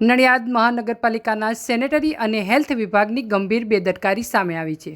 નડિયાદ મહાનગરપાલિકાના સેનેટરી અને હેલ્થ વિભાગની ગંભીર બેદરકારી સામે આવી છે.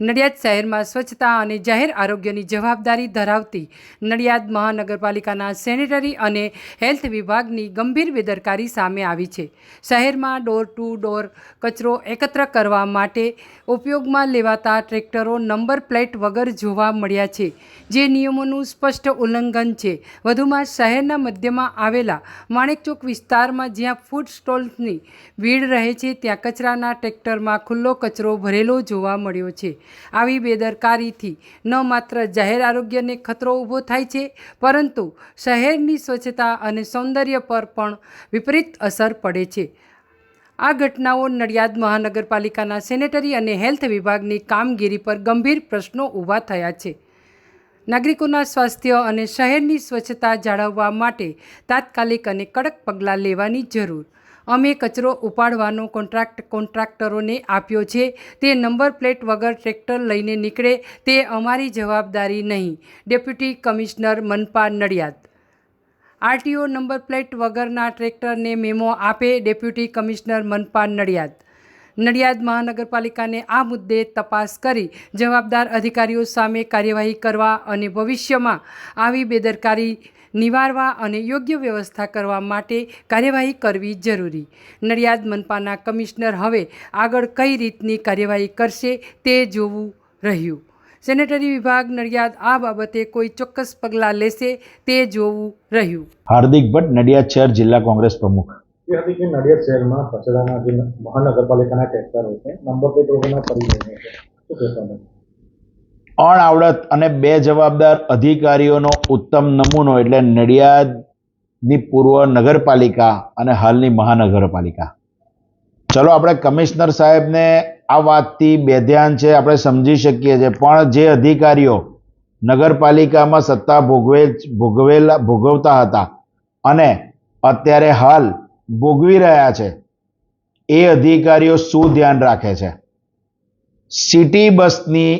નડિયાદ શહેરમાં સ્વચ્છતા અને જાહેર આરોગ્યની જવાબદારી ધરાવતી નડિયાદ મહાનગરપાલિકાના સેનેટરી અને હેલ્થ વિભાગની ગંભીર બેદરકારી સામે આવી છે. શહેરમાં ડોર ટુ ડોર કચરો એકત્ર કરવા માટે ઉપયોગમાં લેવાતા ટ્રેક્ટરો નંબર પ્લેટ વગર જોવા મળ્યા છે. જે નિયમોનું સ્પષ્ટ ઉલ્લંઘન છે. વધુમાં શહેરના મધ્યમાં આવેલા માણેકચોક વિસ્તારમાં જ્યાં ફૂડ સ્ટોલ્સની ભીડ રહે છે, ત્યાં કચરાના ટ્રેક્ટરમાં ખુલ્લો કચરો ભરેલો જોવા મળ્યો છે. આવી બેદરકારીથી ન માત્ર જાહેર આરોગ્યને ખતરો ઊભો થાય છે, પરંતુ શહેરની સ્વચ્છતા અને સૌંદર્ય પર પણ વિપરીત અસર પડે છે. આ ઘટનાઓ નડિયાદ મહાનગરપાલિકાના સેનેટરી અને હેલ્થ વિભાગની કામગીરી પર ગંભીર પ્રશ્નો ઊભા થયા છે. નાગરિકોના સ્વાસ્થ્ય અને શહેરની સ્વચ્છતા જાળવવા માટે તાત્કાલિક અને કડક પગલાં લેવાની જરૂર અમે કચરો ઉપાડવાનો કોન્ટ્રાક્ટ કોન્ટ્રાક્ટરોને આપ્યો છે. તે નંબર પ્લેટ વગર ટ્રેક્ટર લઈને નીકળે તે અમારી જવાબદારી નહીં. ડેપ્યુટી કમિશનર મનપા નડિયાદ. આરટીઓ નંબર પ્લેટ વગરના ટ્રેક્ટરને મેમો આપે ડેપ્યુટી કમિશનર મનપા નડિયાદ. નડિયાદ મહાનગરપાલિકાને આ મુદ્દે તપાસ કરી જવાબદાર અધિકારીઓ સામે કાર્યવાહી કરવા અને ભવિષ્યમાં આવી બેદરકારી નિવારવા અને યોગ્ય વ્યવસ્થા કરવા માટે કાર્યવાહી કરવી જરૂરી. નડિયાદ મનપાના કમિશનર હવે આગળ કઈ રીતની કાર્યવાહી કરશે તે જોવું રહ્યું. સેનેટરી વિભાગ નડિયાદ આ બાબતે કોઈ ચોક્કસ પગલાં લેશે તે જોવું રહ્યું. હાર્દિક ભટ્ટ નડિયાદ શહેર જિલ્લા કોંગ્રેસ પ્રમુખ. એ હતી કે નડિયાદ શહેરમાં કચરાના જે મહાનગરપાલિકાના ટ્રેક્ટરો છે નંબર પ્લેટ વગરના પરિવહન છે. શું અણઆવડત અને બે જવાબદાર અધિકારીઓનો ઉત્તમ નમૂનો એટલે નડિયાદની પૂર્વ નગરપાલિકા અને હાલની મહાનગરપાલિકા. ચલો આપણે કમિશનર સાહેબને આ વાતથી બેધ્યાન છે, આપણે સમજી શકીએ છીએ. પણ જે અધિકારીઓ નગરપાલિકામાં સત્તા ભોગવે ભોગવેલા, ભોગવતા હતા અને અત્યારે હાલ ભોગવી રહ્યા છે, એ અધિકારીઓ શું ધ્યાન રાખે છે? સિટી બસની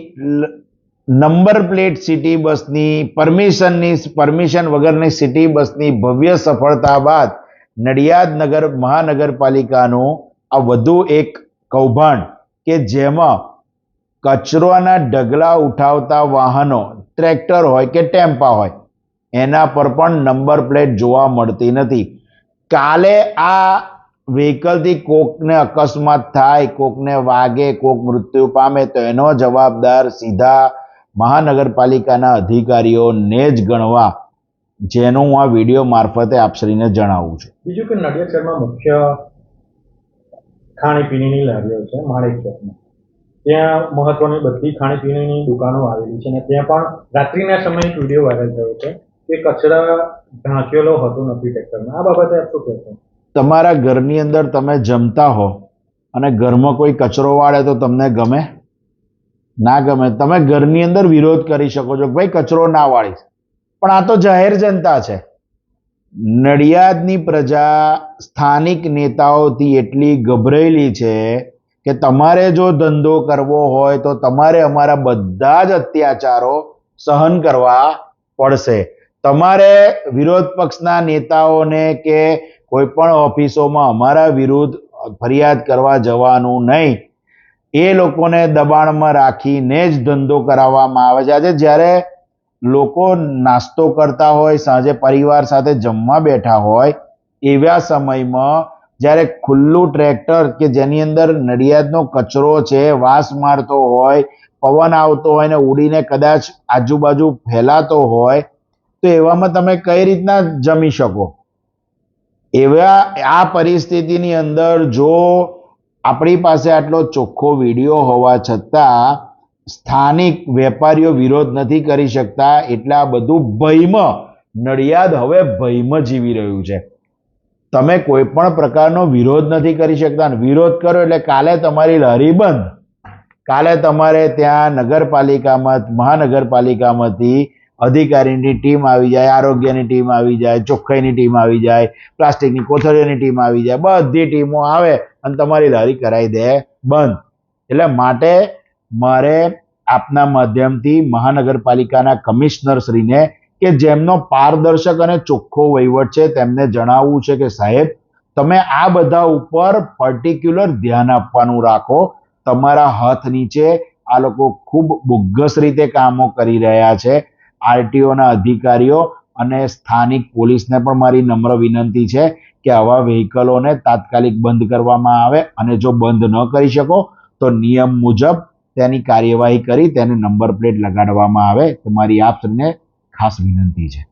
નંબર પ્લેટ સિટી બસની પરમિશનની પરમિશન વગરની સિટી બસની ભવ્ય સફળતા બાદ નડિયાદ નગર મહાનગરપાલિકાનું આ વધુ એક કૌભાંડ કે જેમાં કચરોના ઢગલા ઉઠાવતા વાહનો, ટ્રેક્ટર હોય કે ટેમ્પા હોય, એના પર પણ નંબર પ્લેટ જોવા મળતી નથી. કાલે આ વ્હીકલથી કોકને અકસ્માત થાય, કોકને વાગે, કોક મૃત્યુ પામે તો એનો જવાબદાર સીધા મહાનગરપાલિકાના અધિકારીઓને જ ગણવા જેનું હું આ વીડિયો મારફતે આપશ્રીને જણાવું છું. બીજું કે નડિયાદ શહેરમાં મુખ્ય ખાણીપીણીની લારીઓ છે માણેક ચોકમાં. ત્યાં મહત્વની બધી ખાણીપીણીની દુકાનો આવેલી છે અને ત્યાં પણ રાત્રિના સમયે એક વીડિયો વાયરલ થયો છે કે કચરા ઢાંકેલો હતો નથી ટ્રેક્ટરમાં આ બાબતે આપ શું કહેશો? તમારા ઘરની અંદર તમે જમતા હો અને ઘરમાં કોઈ કચરો વાળે તો તમને ગમે? ના ગમે. તમે ઘરની અંદર વિરોધ કરી શકો છો ભાઈ કચરો ના વાળીશ પણ આ તો જાહેર જનતા છે. નડિયાદની પ્રજા સ્થાનિક નેતાઓથી એટલી ગભરાયેલી છે કે તમારે જો ધંધો કરવો હોય તો તમારે અમારા બધા જ અત્યાચારો સહન કરવા પડશે. તમારે વિરોધ પક્ષના નેતાઓને કે કોઈ પણ ઓફિસોમાં અમારા વિરુદ્ધ ફરિયાદ કરવા જવાનું નહીં. એ લોકોને દબાણમાં રાખીને જ ધંધો કરાવવામાં આવે છે. આજે જ્યારે લોકો નાસ્તો કરતા હોય, સાંજે પરિવાર સાથે જમવા બેઠા હોય, એવા સમયમાં જ્યારે ખુલ્લું ટ્રેક્ટર કે જેની અંદર નડિયાદનો કચરો છે, વાસ મારતો હોય, પવન આવતો હોય ને ઉડીને કદાચ આજુબાજુ ફેલાતો હોય, તો એવામાં તમે કઈ રીતના જમી શકો? એવા આ પરિસ્થિતિની અંદર જો આપણી પાસે આટલો ચોખ્ખો વીડિયો હોવા છતાં સ્થાનિક વેપારીઓ વિરોધ નથી કરી શકતા, એટલે બધું ભયમાં, નડિયાદ હવે ભયમાં જીવી રહ્યું છે. તમે કોઈ પણ પ્રકારનો વિરોધ નથી કરી શકતા વિરોધ કરો એટલે કાલે તમારી લહેરી બંધ. કાલે તમારે ત્યાં નગરપાલિકામાં, મહાનગરપાલિકામાંથી અધિકારીની ટીમ આવી જાય, આરોગ્યની ટીમ આવી જાય, ચોખ્ખાઈની ટીમ આવી જાય, પ્લાસ્ટિકની કોથળીઓની ટીમ આવી જાય, બધી ટીમો આવે અને તમારી લારી કરાવી દે બંધ. એટલે માટે મારે આપના માધ્યમથી મહાનગરપાલિકાના કમિશનરશ્રીને કે જેમનો પારદર્શક અને ચોખ્ખો વહીવટ છે તેમને જણાવવું છે કે સાહેબ, તમે આ બધા ઉપર પર્ટિક્યુલર ધ્યાન આપવાનું રાખો. તમારા હાથ નીચે આ લોકો ખૂબ બોગસ રીતે કામો કરી રહ્યા છે. આરટીઓના અધિકારીઓ અને સ્થાનિક પોલીસને પણ મારી નમ્ર વિનંતી છે કે આવા વ્હીકલોને તાત્કાલિક બંધ કરવામાં આવે અને જો બંધ ન કરી શકો, તો નિયમ મુજબ તેની કાર્યવાહી કરી તેને નંબર પ્લેટ લગાડવામાં આવે. તો મારી આપ સૌને ખાસ વિનંતી છે.